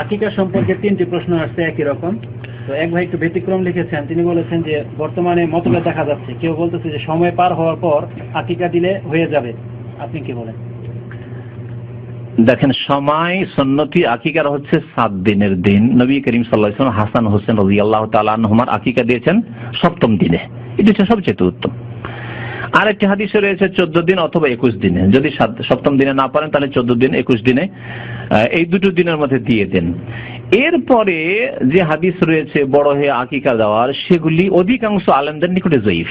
আকিকা সম্পর্কে তিনটি প্রশ্ন আসছে একই রকম। তো এক ভাই একটু ব্যতিক্রম লিখেছেন, তিনি বলেছেন যে বর্তমানে মতলে দেখা যাচ্ছে। কেউ বলতেছে যে সময় পার হওয়ার পর আকিকা দিলে হয়ে যাবে। আপনি কি বলেন? দেখেন, সময় সন্নতি আকিকার হচ্ছে সাত দিনের দিন। নবী করিম সাল্লাহ হাসান হোসেন রাজি আল্লাহ তালাহমার আকিকা দিয়েছেন সপ্তম দিনে। এটি হচ্ছে সবচেয়ে উত্তম। আরেকটি হাদিসে রয়েছে চোদ্দ দিন অথবা একুশ দিনে। যদি সপ্তম দিনে না পারেন, তাহলে চোদ্দ দিন, একুশ দিনে এই দুটো দিনের মধ্যে দিয়ে দেন। এরপরে যে হাদিস রয়েছে, বড় হয়ে আকিকা দেওয়ার, সেগুলি অধিকাংশ আলেমদের নিকটে জয়ীফ।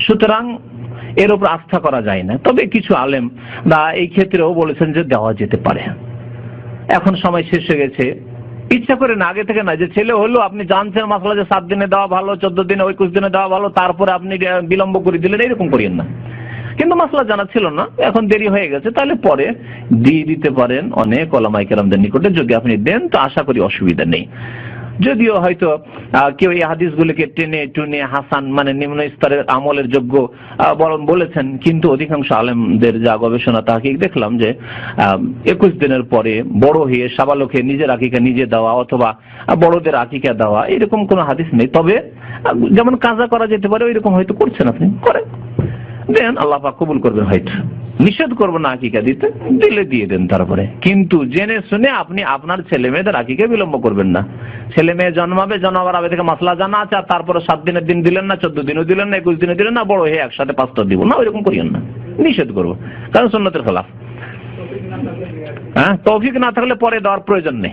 সুতরাং এর উপর আস্থা করা যায় না। তবে কিছু আলেম বা এই ক্ষেত্রেও বলেছেন যে দেওয়া যেতে পারে। এখন সময় শেষ হয়ে গেছে। ইচ্ছা করে না, আগে থেকে না, যে ছেলে হলো, আপনি জানছেন মাসলা যে সাত দিনে দেওয়া ভালো, চোদ্দ দিনে একুশ দিনে দেওয়া ভালো, তারপরে আপনি বিলম্ব করে দিলেন এরকম করিয়েন না। কিন্তু মাসলা জানা ছিল না, এখন দেরি হয়ে গেছে, তাহলে পরে দিয়ে দিতে পারেন অনেক ওলামাই কেরামদের নিকটে, যদি আপনি দেন, তো আশা করি অসুবিধা নেই। যদিও হয়তো কেউ এই হাদিসগুলিকে টেনে টুনে হাসান মানে নিম্ন স্তরের আমলের যোগ্য বরং বলেছেন, কিন্তু অধিকাংশ আলেমদের যা গবেষণা তাকে দেখলাম যে একুশ দিনের পরে বড় হয়ে সাবালকে নিজের আকিকা নিজে দেওয়া অথবা বড়দের আকিকা দেওয়া, এরকম কোনো হাদিস নেই। তবে যেমন কাজা করা যেতে পারে, ওইরকম হয়তো করছেন আপনি। করেন। দেন আল্লাহ পাক কবুল করবেন হয়তো নিষেধ করব না আকিকা দিতে, দিলে দিয়ে দেন তারপরে। কিন্তু জেনে শুনে আপনি আপনার ছেলে মেয়েদের আকিকে বিলম্ব করবেন না। ছেলে মেয়ে জন্মাবে, জন্মাবার আগে থেকে মাসলা জানা আছে, আর তারপরে সাত দিনের দিন দিলেন না, চোদ্দ দিনও দিলেন না, একুশ দিনে দিলেন না, বড় হয়ে একসাথে পাঁচটা দিব। না, ওইরকম করিয়েন না। নিষেধ করব। কারণ সন্ন্যতের খেলাফ। হ্যাঁ তৌফিক না থাকলে পরে দেওয়ার প্রয়োজন নেই।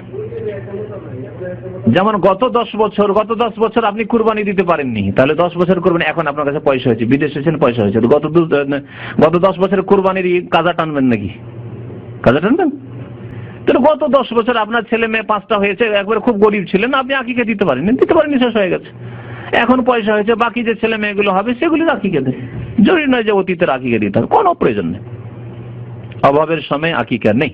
যেমন গত দশ বছর, গত দশ বছর আপনি কুরবানি দিতে পারেননি, তাহলে দশ বছর কুরবানি, এখন আপনার কাছে পয়সা হয়েছে, বিদেশে এসেছেন পয়সা হয়েছে। গত গত দশ বছরের কুরবানির কাজা টানবেন নাকি? কাজা টানবেন? তাহলে গত দশ বছর আপনার ছেলে মেয়ে পাঁচটা হয়েছে, একবারে খুব গরিব ছিলেন, আপনি আঁকিকে দিতে পারেন? দিতে পারেন শেষ হয়ে গেছে। এখন পয়সা হয়েছে, বাকি যে ছেলে মেয়েগুলো হবে, সেগুলি আকিকে দেয় জরুরি নয় যে অতীতের আঁকিকে দিতে হবে, কোনো প্রয়োজন নেই। অভাবের সময় আকিকা নেই।